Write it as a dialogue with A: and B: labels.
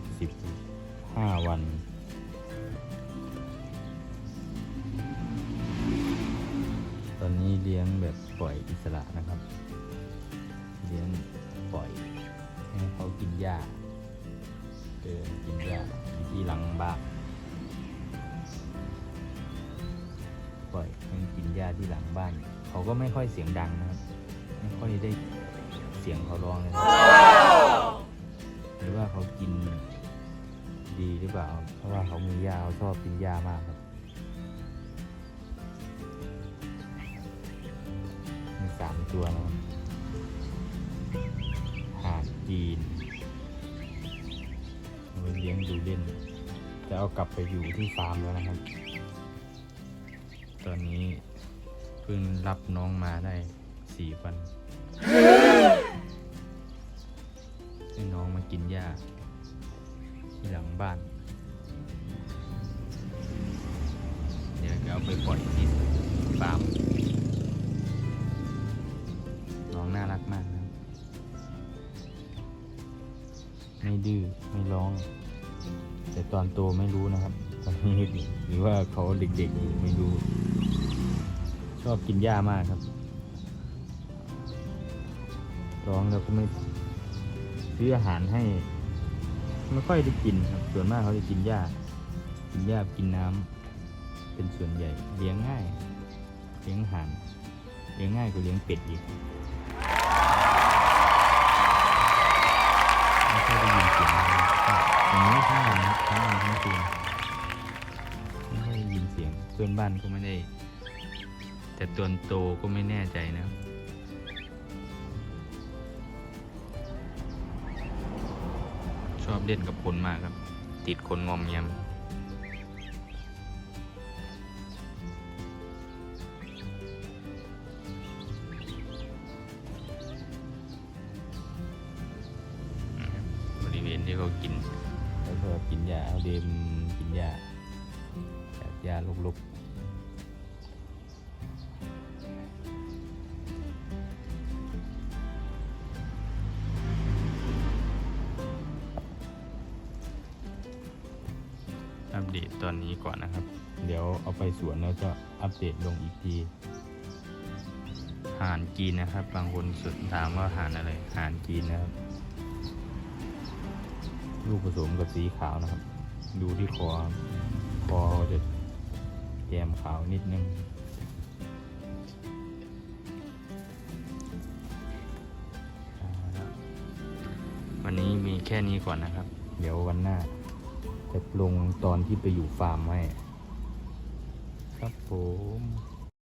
A: กสิบห้าวัน ตอนนี้เลี้ยงแบบปล่อยอิสระนะครับ เลี้ยงปล่อยให้เขากินหญ้าเดินกินหญ้าที่หลังบ้านปล่อยให้กินหญ้าที่หลังบ้าน เขาก็ไม่ค่อยเสียงดังนะครับ ไม่ค่อยได้เสียงเขาร้องเลย ว่าเขากินดีหรือเปล่า เพราะว่าเขามีหญ้าเขาชอบกินหญ้ามากครับมีสามตัวนะครับห่านจีนเอาไว้เลี้ยงดูเล่น จะเอากลับไปอยู่ที่ฟาร์มแล้วนะครับ ตอนนี้เพิ่งรับน้องมาได้สี่วัน ให้น้องมากินหญ้าที่หลังบ้าน เดี๋ยวจะเอาไปปล่อยที่ฟาร์มน้องน่ารักมากนะไม่ดื้อไม่ร้อง แต่ตอนโตไม่รู้นะครับตอนนี้หรือว่าเขาเด็กๆอยู่ไม่รู้ชอบกินหญ้ามากครับ ร้องแล้วก็ไม่ ซื้ออาหารให้ไม่ค่อยได้กินครับ ส่วนมากเขาจะกินหญ้า กินหญ้ากินน้ำเป็นส่วนใหญ่ เลี้ยงง่าย เลี้ยงห่านเลี้ยงง่ายกว่าเลี้ยงเป็ดอีกไม่ค่อยได้ยินเสียงนะครับอย่างนี้ทั้งวันนะทั้งวันทั้งคืนไม่ค่อยได้ยินเสียงเพื่อนบ้านก็ไม่ได้ แต่ตัวโตก็ไม่แน่ใจนะ อบเล่นกับคนมากครับ ติดคนงอมแงมบริเวณที่เขากิน แล้วก็กินหญ้าเอาเดมกินหญ้าจากหญ้าลุกๆ อัปเดตตอนนี้ก่อนนะครับ เดี๋ยวเอาไปสวนแล้วจะอัปเดตลงอีกทีห่านจีนนะครับ บางคนสุดถามว่าห่านอะไรห่านจีนนะครับลูกผสมกับสีขาวนะครับ ดูที่คอคอจะแกมขาวนิดนึงวันนี้มีแค่นี้ก่อนนะครับ เดี๋ยววันหน้า จะลงตอนที่ไปอยู่ฟาร์มไว้ครับผม